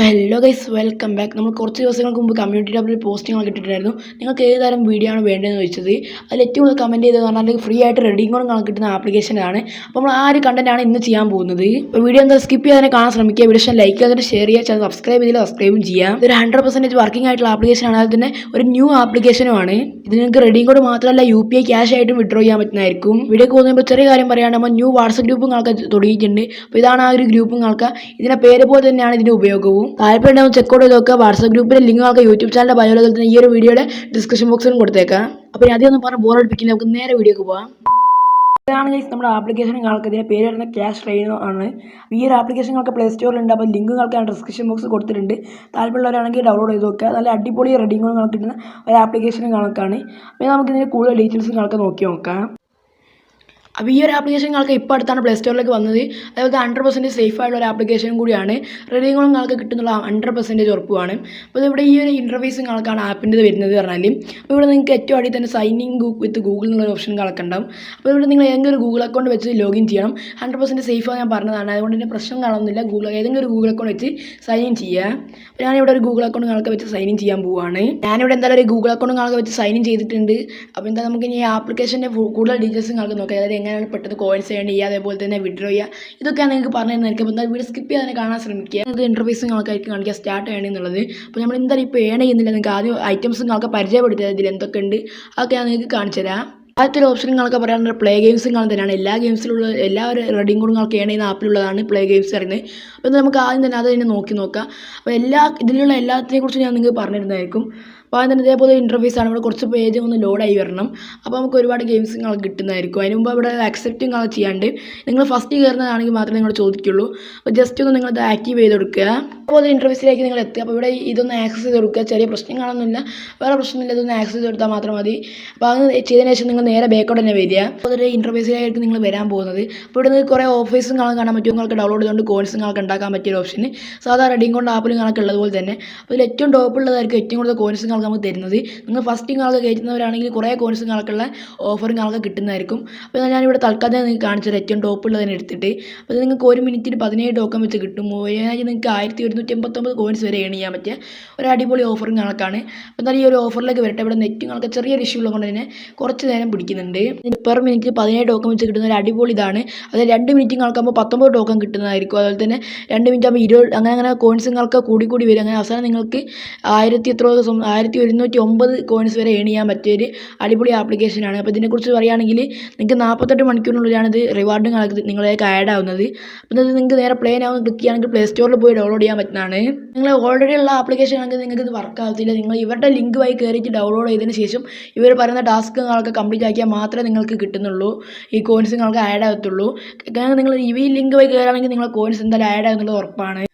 Hello guys welcome back നമ്മൾ കുറച്ച് ദിവസങ്ങൾക്ക് മുമ്പ് കമ്മ്യൂണിറ്റി ടാബിൽ പോസ്റ്റിങ്ങൾ ഇട്ടിട്ടുണ്ടായിരുന്നു. നിങ്ങൾക്ക് ഏത് തരം വീഡിയോ ആണ് വേണ്ടതെന്ന് ചോദിച്ചത്? അതിൽ ഏറ്റവും കൂടുതൽ കമന്റ് ചെയ്തത് പറഞ്ഞാൽ ഫ്രീ ആയിട്ട് റെഡിങ് കോൺ കിട്ടുന്ന ആപ്ലിക്കേഷനാണ് അപ്പോൾ നമ്മൾ ആ ഒരു കണ്ടന്റാണ് ഇന്ന് ചെയ്യാൻ പോകുന്നത്. വീഡിയോ എന്താ സ്കിപ്പ് ചെയ്യാതെ കാണാൻ ശ്രമിക്കുക. വീഡിയോ ലൈക്ക് ചെയ്തിട്ട് ഷെയർ ചെയ്യുക. ചാനൽ സബ്സ്ക്രൈബ് ചെയ്തില്ല സബ്സ്ക്രൈബും ചെയ്യാം ഇതൊരു ഹൺഡ്രഡ് പെർസെന്റേജ് വർക്കിംഗ് ആയിട്ടുള്ള ആപ്ലിക്കേഷനാണ് അതിൽ തന്നെ ഒരു ന്യൂ ആപ്ലിക്കേഷനുമാണ് ഇത് നിങ്ങൾക്ക് റെഡിങ് കോഡ് മാത്രമല്ല യു പി ഐ ക്യാഷ് ആയിട്ടും വിഡ്രോ ചെയ്യാൻ പറ്റുന്നതായിരിക്കും. വീഡിയോ പോകുമ്പോൾ ചെറിയ കാര്യം പറയുകയാണ് നമ്മൾ ന്യൂ വാട്സപ്പ് ഗ്രൂപ്പും ആൾക്കാർ തുടങ്ങിയിട്ടുണ്ട്. അപ്പോൾ ഇതാണ് ആ ഒരു ഗ്രൂപ്പും ആൾക്കാർ ഇതിന്റെ പേര് പോലെ തന്നെയാണ് ഇതിന്റെ ഉപയോഗവും. താല്പര്യം ചെക്ക് ഔട്ട് ചെയ്ത് നോക്കുക വാട്സപ്പ് ഗ്രൂപ്പിലെ ലിങ്ക് നോക്കുക യൂട്യൂബ് ചാനലിന്റെ ബയോയിൽ തന്നെ ഈ ഒരു വീഡിയോയുടെ ഡിസ്ക്രിപ്ഷൻ ബോക്സിലും കൊടുത്തേക്കാം. അപ്പോൾ ഇനി അധികം പറഞ്ഞ് ബോർ അടിപ്പിക്കുന്നത് നമുക്ക് നേരെ വീഡിയോക്ക് പോകാം ഇതാണ് നമ്മുടെ ആപ്ലിക്കേഷൻ നിങ്ങൾക്ക് ഇതിന്റെ പേര് വരുന്ന ക്യാഷ് ട്രെയിനോ ആണ്. ഈ ഒരു ആപ്ലിക്കേഷൻ നിങ്ങൾക്ക് പ്ലേ സ്റ്റോറിലുണ്ട് അപ്പോൾ ലിങ്ക് നിങ്ങൾക്ക് ഞാൻ ഡിസ്ക്രിപ്ഷൻ ബോക്സ് കൊടുത്തിട്ടുണ്ട്. താല്പര്യമുള്ളവരാണെങ്കിൽ ഡൗൺലോഡ് ചെയ്ത് നോക്കുക. നല്ല അടിപൊളി റെഡിങ് നിങ്ങൾക്ക് കിട്ടുന്ന ഒരു ആപ്ലിക്കേഷൻ കണക്കാണ്. അപ്പോൾ നമുക്ക് ഇതിന്റെ കൂടുതൽ ഡീറ്റെയിൽസ് നിങ്ങൾക്ക് നോക്കി നോക്കാം. അപ്പോൾ ഈ ഒരു ആപ്ലിക്കേഷൻ നിങ്ങൾക്ക് ഇപ്പോൾ അടുത്താണ് പ്ലേ സ്റ്റോറിലേക്ക് വന്നത്. അതായത് ഹൺഡ്രഡ് പെർസെന്റ് സേഫ് ആയിട്ടുള്ള ഒരു ആപ്ലിക്കേഷൻ കൂടിയാണ്. റെഡിങ്ങും നിങ്ങൾക്ക് കിട്ടുന്നുള്ള ഹൺഡ്രഡ് പെർസെന്റേജ് ഉറപ്പാണ് അപ്പോൾ ഇവിടെ ഈ ഒരു ഇന്റർവ്യൂസ് നിങ്ങൾക്കാണ് ആപ്പിന്റെ വരുന്നത് പറഞ്ഞാൽ അപ്പോൾ ഇവിടെ നിങ്ങൾക്ക് ഏറ്റവും അടിയിൽ തന്നെ സൈനിങ് വിത്ത് ഗൂഗിൾ എന്നുള്ള ഓപ്ഷൻ നിങ്ങൾക്ക് അപ്പോൾ ഇവിടെ നിങ്ങൾ ഏതെങ്കിലും ഒരു ഗൂഗിൾ അക്കൗണ്ട് വെച്ച് ലോഗിൻ ചെയ്യണം. ഹൺഡ്രഡ് പെർസെന്റ് സേഫ് ഞാൻ പറഞ്ഞതാണ്. അതുകൊണ്ട് തന്നെ പ്രശ്നം കാണുന്നില്ല ഗൂഗിൾ ഏതെങ്കിലും ഒരു ഗൂഗിൾ അക്കൗണ്ട് വെച്ച് സൈൻ ഇൻ ചെയ്യുക അപ്പോൾ ഞാനിവിടെ ഒരു ഗൂഗിൾ അക്കൗണ്ട് നിങ്ങൾക്ക് വെച്ച് സൈൻ ഇൻ ചെയ്യാൻ പോവുകയാണ് ഞാനിവിടെ എന്തായാലും ഒരു ഗൂഗിൾ അക്കൗണ്ട് നിങ്ങൾക്ക് വെച്ച് സൈൻ ഇൻ ചെയ്തിട്ടുണ്ട്. അപ്പോൾ എന്താ നമുക്ക് ഇനി ആപ്ലിക്കേഷന്റെ കൂടുതൽ ഡീറ്റെയിൽസ് നിങ്ങൾക്ക് നോക്കാം. അതായത് എങ്ങനെയാണ് പെട്ടെന്ന് കോയിൻസ് ചെയ്യേണ്ടത് ചെയ്യുക അതേപോലെ തന്നെ വിഡ്രോ ചെയ്യുക ഇതൊക്കെയാണ് നിങ്ങൾക്ക് പറഞ്ഞു തരുന്നത് അപ്പോൾ എന്തായാലും വീഡിയോ സ്കിപ്പ് ചെയ്യാതെ കാണാൻ ശ്രമിക്കുക. ഇത് ഇന്റർഫേസും നിങ്ങൾക്കായിരിക്കും കാണിക്കുക. സ്റ്റാർട്ട് ചെയ്യണമെന്നുള്ളത് അപ്പോൾ നമ്മൾ എന്തായാലും ഇപ്പോൾ ഏൺ ചെയ്യുന്നില്ല. നിങ്ങൾക്ക് ആദ്യം ഐറ്റംസ് നിങ്ങൾക്ക് പരിചയപ്പെടുത്തിയത് ഇതിൽ എന്തൊക്കെ ഉണ്ട്? അതൊക്കെ ഞാൻ നിങ്ങൾക്ക് കാണിച്ചു തരാം. ആദ്യത്തെ ഓപ്ഷൻ നിങ്ങൾക്ക് പറയാനുള്ള പ്ലേ ഗെയിംസ് കാണാൻ തന്നെയാണ്. എല്ലാ ഗെയിംസിലുള്ള എല്ലാ റെഡിങ് കൂടും നിങ്ങൾക്ക് ഏൺ ചെയ്യുന്ന ആപ്പിലുള്ളതാണ് പ്ലേ ഗെയിംസ് പറയുന്നത്. അപ്പോൾ നമുക്ക് ആദ്യം തന്നെ അത് തന്നെ നോക്കി നോക്കാം. അപ്പോൾ എല്ലാ ഇതിലുള്ള എല്ലാത്തിനെ കുറിച്ച് ഞാൻ നിങ്ങൾക്ക് പറഞ്ഞിരുന്നതായിരിക്കും അപ്പോൾ അതിന് ഇതേപോലെ ഇന്റർഫേസ് ആണ്. ഇവിടെ കുറച്ച് പേജ് ഒന്ന് ലോഡായി വരണം. അപ്പോൾ നമുക്ക് ഒരുപാട് ഗെയിംസ് നിങ്ങൾക്ക് കിട്ടുന്നതായിരിക്കും. അതിന് മുമ്പ് ഇവിടെ അക്സെപ്റ്റ് നിങ്ങൾ ചെയ്യാണ്ട് നിങ്ങൾ ഫസ്റ്റ് കയറുന്നതാണെങ്കിൽ മാത്രമേ നിങ്ങൾ ചോദിക്കുള്ളൂ. അപ്പോൾ ജസ്റ്റ് ഒന്ന് നിങ്ങളത് ആക്റ്റീവ് ചെയ്ത് കൊടുക്കുക. അപ്പോൾ ഇന്റർഫേസിലേക്ക് നിങ്ങൾ എത്തുക. അപ്പോൾ ഇവിടെ ഇതൊന്ന് ആക്സസ് ചെയ്ത് കൊടുക്കുക. ചെറിയ പ്രശ്നങ്ങളൊന്നുമില്ല വേറെ പ്രശ്നമില്ല. ഇതൊന്ന് ആക്സസ് ചെയ്ത് കൊടുത്താൽ മാത്രം മതി. അപ്പോൾ അത് ചെയ്തതിന് ശേഷം നിങ്ങൾ നേരെ ബാക്കോട്ട് തന്നെ വരിക. അപ്പോൾ അതൊരു ഇന്റർഫേസിലായിരിക്കും നിങ്ങൾ വരാൻ പോകുന്നത്. അപ്പോൾ ഇവിടെ നിന്ന് കുറേ ഓഫീസും കാണാൻ കാണാൻ പറ്റും. നിങ്ങൾക്ക് ഡൗൺലോഡ് ചെയ്തുകൊണ്ട് കോഴ്സ് നിങ്ങൾക്ക് ഉണ്ടാക്കാൻ പറ്റിയ ഒരു ഓപ്ഷൻ സാധാരണ റെഡിങ് കൊണ്ട് ആപ്പിൽ നിങ്ങൾക്ക് ഉള്ളതുപോലെ തന്നെ. അപ്പോൾ ഇതിൽ ഏറ്റവും ടോപ്പ് ഉള്ളതായിരിക്കും ഏറ്റവും കൂടുതൽ കോഴ്സ് നിങ്ങൾക്ക് നമുക്ക് തരുന്നത്. നിങ്ങൾ ഫസ്റ്റ് നിങ്ങൾക്ക് കയറ്റുന്നവരാണെങ്കിൽ കുറേ കോഴ്സും നിങ്ങൾക്കുള്ള ഓഫറും നിങ്ങൾക്ക് കിട്ടുന്നതായിരിക്കും. അപ്പോൾ ഞാനിവിടെ തൽക്കാലം നിങ്ങൾക്ക് കാണിച്ചത് ഏറ്റവും ടോപ്പ് ഉള്ളതിനെ എടുത്തിട്ട്. അപ്പോൾ നിങ്ങൾക്ക് ഒരു മിനിറ്റിന് പതിനേഴ് ടോക്കൺ വെച്ച് കിട്ടും. മൂവായിരത്തി നിങ്ങൾക്ക് ആയിരത്തി ഒരുന്നൂറ്റി എൺപത്തൊമ്പത് കോയിൻസ് വരെ ഏൺ ചെയ്യാൻ പറ്റിയ ഒരു അടിപൊളി ഓഫറും കണക്കാണ് അപ്പോൾ എന്തായാലും ഈ ഒരു ഓഫറിലേക്ക് വരട്ടെ. ഇവിടെ നെറ്റും നിങ്ങൾക്ക് ചെറിയൊരു ഇഷ്യൂ ഉള്ളത് കൊണ്ട് തന്നെ കുറച്ച് നേരം പിടിക്കുന്നുണ്ട്. പെർ മിനിറ്റ് പതിനേഴ് ടോക്കൺ വെച്ച് കിട്ടുന്ന ഒരു അടിപൊളി ഇതാണ്. അത് രണ്ട് മിനിറ്റ് നിങ്ങൾക്കാകുമ്പോൾ പത്തൊമ്പത് ടോക്കൺ കിട്ടുന്നതായിരിക്കും. അതുപോലെ തന്നെ രണ്ട് മിനിറ്റ് ആകുമ്പോൾ ഇരുപത് അങ്ങനെ അങ്ങനെ കോയിൻസ് നിങ്ങൾക്ക് കൂടി കൂടി വരും. അങ്ങനെ അവസാനം നിങ്ങൾക്ക് ആയിരത്തി എത്ര ദിവസം ആയിരത്തി ഒരുന്നൂറ്റി ഒമ്പത് കോയിൻസ് വരെ ഏൺ ചെയ്യാൻ പറ്റിയൊരു അടിപൊളി ആപ്ലിക്കേഷനാണ് അപ്പോൾ ഇതിനെക്കുറിച്ച് പറയുകയാണെങ്കിൽ നിങ്ങൾക്ക് നാൽപ്പത്തെട്ട് മണിക്കൂറിനുള്ളിലാണ് ഇത് റിവാർഡും നിങ്ങളിലേക്ക് ആഡ് ആവുന്നത്. അപ്പോൾ ഇത് നിങ്ങൾക്ക് നേരെ പ്ലേ ആവുന്ന ക്ലിക്ക് ചെയ്യുകയാണെങ്കിൽ പ്ലേ സ്റ്റോറിൽ പോയി ഡൗൺലോഡ് ചെയ്യാൻ പറ്റുന്നതാണ്. നിങ്ങൾ ഓൾറെഡി ഉള്ള ആപ്ലിക്കേഷൻ ആണെങ്കിൽ നിങ്ങൾക്ക് ഇത് വർക്ക് ആവത്തില്ല. നിങ്ങൾ ഇവരുടെ ലിങ്ക് വഴി കയറിയിട്ട് ഡൗൺലോഡ് ചെയ്തതിന് ശേഷം ഇവർ പറയുന്ന ടാസ്ക് നിങ്ങൾക്ക് കംപ്ലീറ്റ് ആക്കിയാൽ മാത്രമേ നിങ്ങൾക്ക് കിട്ടുന്നുള്ളൂ. ഈ കോയിൻസ് നിങ്ങൾക്ക് ആഡ് ആകത്തുള്ളൂ നിങ്ങൾ ഈ ലിങ്ക് വഴി കയറുകയാണെങ്കിൽ നിങ്ങളെ കോയിൻസ് എന്തായാലും ആഡ് ആകുന്നുള്ളത് ഉറപ്പാണ്.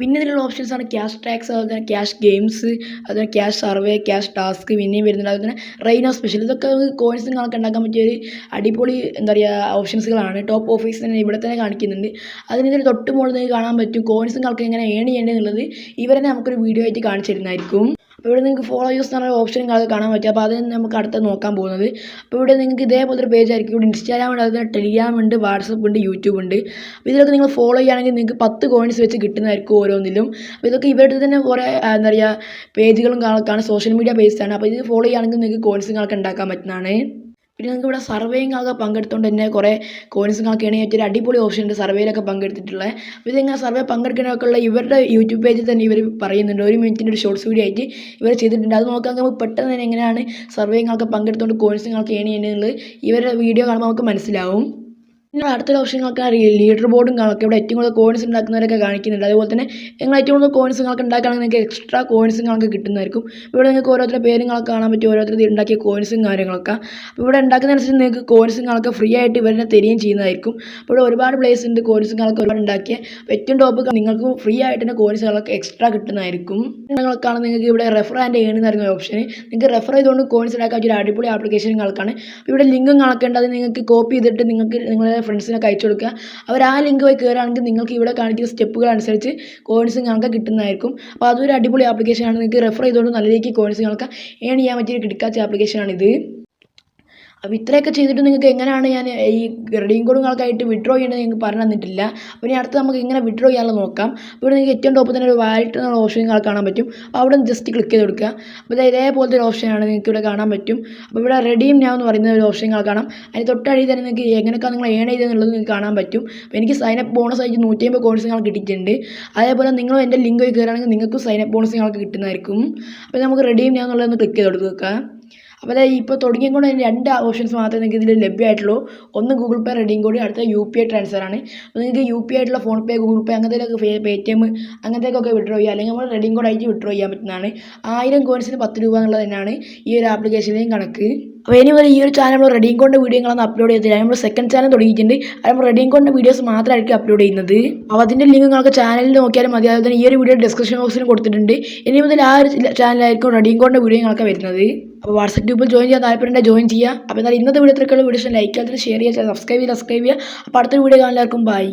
പിന്നെ ഇതിലുള്ള ആണ് ക്യാഷ് ടാക്സ് അതുപോലെ ക്യാഷ് ഗെയിംസ് അതുപോലെ ക്യാഷ് സർവേ ക്യാഷ് ടാസ്ക് പിന്നെയും വരുന്നുണ്ട്. അതുപോലെ റെയിനോ സ്പെഷ്യൽ ഇതൊക്കെ നമുക്ക് കോയിൻസ് കണക്ക് ഉണ്ടാക്കാൻ പറ്റിയ ഒരു അടിപൊളി എന്താ പറയുക ഓപ്ഷൻസുകളാണ് ടോപ്പ് ഓഫീസ് തന്നെ ഇവിടെ തന്നെ കാണിക്കുന്നുണ്ട്. അതിന് ഇതിന് തൊട്ട് മുകളിൽ കാണാൻ പറ്റും കോയിൻസ് കണക്ക് എങ്ങനെ ഏൺ ചെയ്യേണ്ടത് ഇവരെ നമുക്കൊരു വീഡിയോ ആയിട്ട് കാണിച്ചു തരുന്നതായിരിക്കും. അപ്പോൾ ഇവിടെ നിങ്ങൾക്ക് ഫോളോ യൂസ് എന്ന് പറഞ്ഞ നിങ്ങൾക്ക് കാണാൻ പറ്റും. അപ്പോൾ അത് നമുക്ക് അടുത്ത് നോക്കാൻ പോകുന്നത്. അപ്പോൾ ഇവിടെ നിങ്ങൾക്ക് ഇതേപോലൊരു പേജ് ആയിരിക്കും. ഇവിടെ ഇൻസ്റ്റാഗ്രാം ഉണ്ട് അതുപോലെ ടെലിഗ്രാം ഉണ്ട് വാട്സപ്പ് ഉണ്ട് യൂട്യൂബ് ഉണ്ട്. അപ്പോൾ ഇതിലൊക്കെ നിങ്ങൾ ഫോളോ ചെയ്യുകയാണെങ്കിൽ നിങ്ങൾക്ക് പത്ത് കോയിൻസ് വെച്ച് കിട്ടുന്നതായിരിക്കും ഓരോന്നിലും. അപ്പോൾ ഇതൊക്കെ ഇവരുടെ തന്നെ കുറേ എന്താ പറയുക പേജുകളും കാണാൻ സോഷ്യൽ മീഡിയ പേജാണ് അപ്പോൾ ഇത് ഫോളോ ചെയ്യുകയാണെങ്കിൽ നിങ്ങൾക്ക് കോയിൻസും കാണാൻ ഉണ്ടാക്കാൻ പറ്റുന്നതാണ്. പിന്നെ നിങ്ങൾക്ക് ഇവിടെ സർവേയിങ് ആകെ പങ്കെടുത്തുകൊണ്ട് തന്നെ കുറേ കോയിൻസ് നിങ്ങൾക്ക് ഏണിയാൻ ഏറ്റവും അടിപൊളി ഓപ്ഷൻ ഉണ്ട് സർവേയിലൊക്കെ പങ്കെടുത്തിട്ടുള്ളത് അപ്പോൾ ഇതിങ്ങനെ സർവേ പങ്കെടുക്കാനൊക്കെ ഉള്ള ഇവരുടെ യൂട്യൂബ് പേജിൽ തന്നെ ഇവർ പറയുന്നുണ്ട്. ഒരു മിനിറ്റിന്റെ ഒരു ഷോർട്സ് വീഡിയോ ആയിട്ട് ഇവർ ചെയ്തിട്ടുണ്ട്. അത് നോക്കാൻ നമുക്ക് പെട്ടെന്ന് തന്നെ എങ്ങനെയാണ് സർവേയിങ്ങൊക്കെ പങ്കെടുത്തുകൊണ്ട് കോയിൻസ് നിങ്ങൾക്ക് ഏണി എന്നുള്ളത് ഇവരുടെ വീഡിയോ കാണുമ്പോൾ നമുക്ക് മനസ്സിലാവും. പിന്നെ അടുത്തൊരു ഓപ്ഷൻ നിങ്ങൾക്ക് ലീഡർ ബോർഡും കാണാം ഇവിടെ ഏറ്റവും കൂടുതൽ കോയിൻസ് ഉണ്ടാക്കുന്നവരൊക്കെ കാണിക്കുന്നുണ്ട്. അതുപോലെ തന്നെ നിങ്ങൾ ഏറ്റവും കൂടുതൽ കോയിൻസ് നിങ്ങൾക്ക് ഉണ്ടാക്കുകയാണെങ്കിൽ നിങ്ങൾക്ക് എക്സ്ട്രാ കോയിൻസ് നിങ്ങൾക്ക് കിട്ടുന്നതായിരിക്കും. ഇവിടെ നിങ്ങൾക്ക് ഓരോരുത്തരുടെ പേര് നിങ്ങൾക്ക് കാണാൻ പറ്റും ഓരോരുത്തർ ഉണ്ടാക്കിയ കോയിൻസും കാര്യങ്ങളൊക്കെ. അപ്പോൾ ഇവിടെ ഉണ്ടാക്കുന്നതനുസരിച്ച് നിങ്ങൾക്ക് കോയിൻസ് നിങ്ങൾക്ക് ഫ്രീ ആയിട്ട് ഇവരെ തരികയും ചെയ്യുന്നതായിരിക്കും. അപ്പോൾ ഇവിടെ ഒരുപാട് പ്ലേസ് ഉണ്ട് കോയിൻസ് നിങ്ങൾക്ക് ഒരുപാട് ഉണ്ടാക്കിയ. ഏറ്റവും ടോപ്പ് നിങ്ങൾക്ക് ഫ്രീ ആയിട്ട് തന്നെ കോയിൻസ് നിങ്ങൾക്ക് എക്സ്ട്രാ കിട്ടുന്നതായിരിക്കും. നിങ്ങൾക്കാണ് നിങ്ങൾക്ക് ഇവിടെ റെഫർ ആൻഡ് ഏൺ പറയുന്ന ഓപ്ഷൻ നിങ്ങൾക്ക് റെഫർ ചെയ്തുകൊണ്ട് കോയിൻസ് ഉണ്ടാക്കാൻ ഒരു അടിപൊളി ആപ്ലിക്കേഷൻ നിങ്ങൾക്കാണ്. ഇവിടെ ലിങ്കും കണക്കേണ്ട നിങ്ങൾക്ക് കോപ്പി ചെയ്തിട്ട് നിങ്ങൾക്ക് നിങ്ങളുടെ ഫ്രണ്ട്സിനൊക്കെ അയച്ചു കൊടുക്കുക. അവർ ആ ലിങ്ക് വഴി കയറുകയാണെങ്കിൽ നിങ്ങൾക്ക് ഇവിടെ കാണിക്കുന്ന സ്റ്റെപ്പുകൾ അനുസരിച്ച് കോയിൻസ് ഞങ്ങൾക്ക് കിട്ടുന്നതായിരിക്കും. അപ്പോൾ അതൊരു അടിപൊളി ആപ്ലിക്കേഷനാണ് നിങ്ങൾക്ക് റെഫർ ചെയ്തുകൊണ്ട് നല്ല രീതിക്ക് കോയിൻസ് ഞങ്ങൾക്ക് ഏൺ ചെയ്യാൻ പറ്റിയ കിടക്കാച്ച ആപ്ലിക്കേഷനാണിത് അപ്പോൾ ഇത്രയൊക്കെ ചെയ്തിട്ട് നിങ്ങൾക്ക് എങ്ങനെയാണ് ഞാൻ ഈ റെഡീം കോഡും ആൾക്കായിട്ട് വിഡ്രോ ചെയ്യേണ്ടത് നിങ്ങൾക്ക് പറഞ്ഞു തന്നിട്ടില്ല. അപ്പോൾ ഇനി അടുത്ത് നമുക്ക് എങ്ങനെ വിഡ്രോ ചെയ്യാനുള്ള നോക്കാം. അപ്പോൾ നിങ്ങൾക്ക് ഏറ്റവും ടോപ്പിൽ തന്നെ ഒരു വാലറ്റ് എന്നുള്ള ഓപ്ഷൻ നിങ്ങൾ കാണാൻ പറ്റും. അപ്പോൾ അവിടെ ജസ്റ്റ് ക്ലിക്ക് ചെയ്ത് കൊടുക്കുക. അപ്പോൾ ഇത് ഇതേപോലത്തെ ഒരു ഓപ്ഷനാണ് നിങ്ങൾക്ക് ഇവിടെ കാണാൻ പറ്റും. അപ്പോൾ ഇവിടെ റെഡീം ഞാൻ എന്ന് പറയുന്ന ഒരു ഓപ്ഷൻ നിങ്ങൾ കാണാം. അതിന് തൊട്ടഴി തന്നെ നിങ്ങൾക്ക് എങ്ങനെയൊക്കെ നിങ്ങൾ ഏൺ ചെയ്തെന്നുള്ളത് നിങ്ങൾക്ക് കാണാൻ പറ്റും. അപ്പോൾ എനിക്ക് സൈനപ്പ് ബോണസ് ആയിട്ട് നൂറ്റി അമ്പത് കോഴ്സ് നിങ്ങൾക്ക് കിട്ടിയിട്ടുണ്ട്. അതേപോലെ നിങ്ങൾ എന്റെ ലിങ്ക് കയറുകയാണെങ്കിൽ നിങ്ങൾക്കും സൈനപ്പ് ബോണസ് നിങ്ങൾക്ക് കിട്ടുന്നതായിരിക്കും. അപ്പോൾ നമുക്ക് റെഡീം ഞാൻ എന്നുള്ളതൊന്ന് ക്ലിക്ക് ചെയ്ത് കൊടുക്കുക. അപ്പോൾ ഇപ്പോൾ തുടങ്ങിയതുകൊണ്ട് തന്നെ രണ്ട് ഓപ്ഷൻസ് മാത്രമേ നിങ്ങൾക്ക് ഇതിൽ ലഭ്യമായിട്ടുള്ളൂ. ഒന്ന് ഗൂഗിൾ പേ റെഡിയും കൂടി അടുത്ത യു പി ഐ ട്രാൻസ്ഫർ ആണ്. നിങ്ങൾക്ക് യു പി ആയിട്ടുള്ള ഫോൺ പേ ഗൂഗിൾ പേ അങ്ങനത്തേക്കൊക്കെ പേ ടി എം അങ്ങനത്തേക്കൊക്കെ വിഡ്രോ ചെയ്യുക. അല്ലെങ്കിൽ നമ്മൾ റെഡിയും കൂടെ ആയിട്ട് വിഡ്രോ ചെയ്യാൻ പറ്റുന്നതാണ്. ആയിരം കോയിൻസിന് പത്ത് രൂപ എന്നുള്ളത് തന്നെയാണ് ഈ ഒരു ആപ്ലിക്കേഷനിലെയും കണക്ക്. അപ്പോൾ ഇനി മുതൽ ഈ ഒരു ചാനൽ നമ്മൾ റെഡിയും കൊണ്ട് വീഡിയോകളൊന്നും അപ്ലോഡ് ചെയ്തില്ല നമ്മൾ സെക്കൻഡ് ചാനൽ തുടങ്ങിയിട്ടുണ്ട്. അത് നമ്മൾ റെഡിയും കൊണ്ട് വീഡിയോസ് മാത്രമായിരിക്കും അപ്ലോഡ് ചെയ്യുന്നത്. അപ്പോൾ അതിന്റെ ലിങ്ക് നിങ്ങൾക്ക് ചാനലിൽ നോക്കിയാലും മതി. അതുപോലെ തന്നെ ഈ ഒരു വീഡിയോ ഡിസ്ക്രിപ്ഷൻ ബോക്സിൽ കൊടുത്തിട്ടുണ്ട്. ഇനി മുതൽ ആ ഒരു ചാനലായിരിക്കും റെഡിയും കൊണ്ട് വീഡിയോ നിങ്ങൾക്ക് വരുന്നത്. അപ്പോൾ വാട്സപ്പ് ഗ്രൂപ്പിൽ ജോയിൻ ചെയ്യാൻ താല്പര്യമുണ്ടെങ്കിൽ ജോയിൻ ചെയ്യുക. അപ്പോൾ എന്നാൽ ഇന്നത്തെ വീഡിയോ ഇത്രയ്ക്കുള്ള വീഡിയോസ് ലൈക്ക് ചെയ്യാൻ ഷെയർ ചെയ്യുക സബ്സ്ക്രൈബ് ചെയ്യുക സബ്സ്ക്രൈബ് ചെയ്യുക. അപ്പോൾ അടുത്തൊരു വീഡിയോ കാണാൻ എല്ലാവർക്കും ബൈ